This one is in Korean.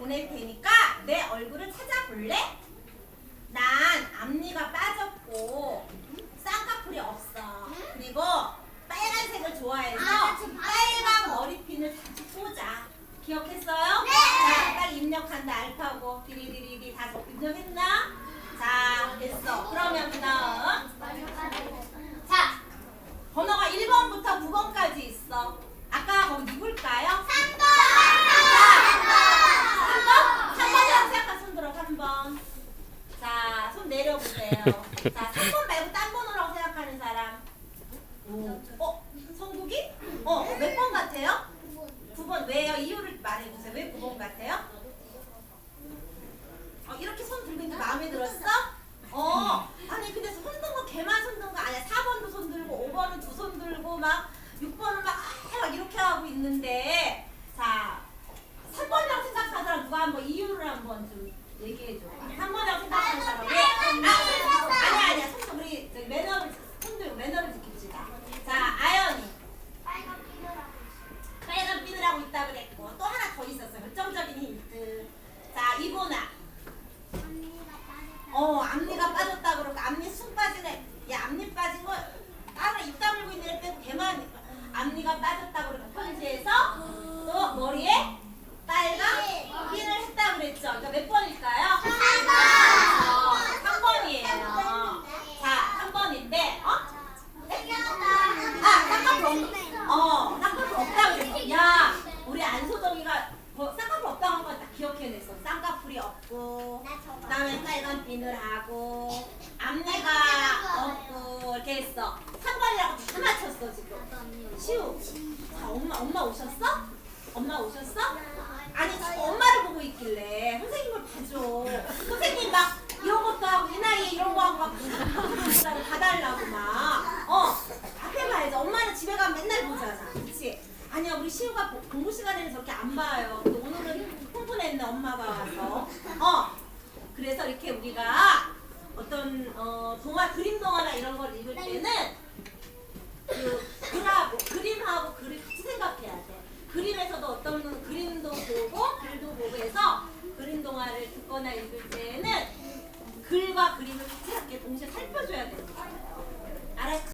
보낼 테니까 내 얼굴을 찾아볼래? 난 앞니가 빠졌고 쌍꺼풀이 없어. 그리고 빨간색을 좋아해서 아, 나 빨간 머리핀을 같이 꽂아. 기억했어요? 네. 자, 빨리 입력한다. 알파고 디리디리디 다 입력했나? 자, 됐어. 그러면 그 다음 자, 번호가 1번부터 9번까지 있어. 아까 거기 누굴까요? 3번! 3번? 3번이라고 생각한 손 들어, 3번. 자, 손 내려보세요. 자, 3번 말고 딴 번호라고 생각하는 사람. 오. 어? 성국이? 어, 몇 번 같아요? 9번. 왜요? 이유를 말해주세요. 왜 9번 같아요? 어, 이렇게 손 들고 있는데 마음에 들었어? 어. 아니, 근데 손 든거 걔만 손 든 거 아니야. 4번도 손 들고, 5번은 두 손 들고, 막, 6번은 막, 아, 막 이렇게 하고 있는데. 자, 3번이라고 생각하는 사람 누가 한번 이유를 한번 좀 얘기해줘. 3번이라고 생각하는 사람 왜? 아, 아니야, 아니야. 손 좀, 우리 저기 매너를, 손 들고 매너를 지킵시다. 자, 아연이. 빨간 핀을 하고 있다 그랬고, 또 하나 더 있었어. 결정적인 힌트. 자, 이보나. 어, 앞니가 빠졌다 그러고 앞니 쑥 빠지네. 야, 앞니 빠진 거 따로 입 다물고 있는 애 빼고 걔만 앞니가 빠졌다 그러고 편지에서 또 머리에 빨간 핀을 했다 그랬죠. 그러니까 몇 번일까요? 어, 3번이에요. 자, 3번인데, 어? 아, 쌍꺼풀 없, 어, 쌍꺼풀 없다 그랬어. 야, 우리 안소정이가 뭐 쌍꺼풀 없다고 한 건 다 기억해냈어. 없고, 그다음에 빨간 핀을 하고, 앞니가 없고 이렇게 했어. 3번이라고 다 맞췄어 지금. 시우. 자, 엄마 엄마 오셨어? 엄마 오셨어? 아니 엄마를 보고 있길래 선생님을 봐줘. 선생님 막 이런 것도 하고 이 나이에 이런 거 하고 막 봐달라고 봐달라고 막. 어 앞에 봐야지. 엄마는 집에 가면 맨날 보잖아. 그렇지? 아니야 우리 시우가 보- 공부 시간에는 저렇게 안 봐요. 근데 오늘은 흥분 했네 엄마가 와서. 어. 그래서 이렇게 우리가 어떤 어, 동화 그림 동화나 이런 걸 읽을 네. 때는 그 그림하고 그림 같이 생각해야 돼. 그림에서도 어떤 그림도 보고 글도 보고 해서 그림 동화를 듣거나 읽을 때에는 글과 그림을 같이 함께 동시에 살펴줘야 돼요.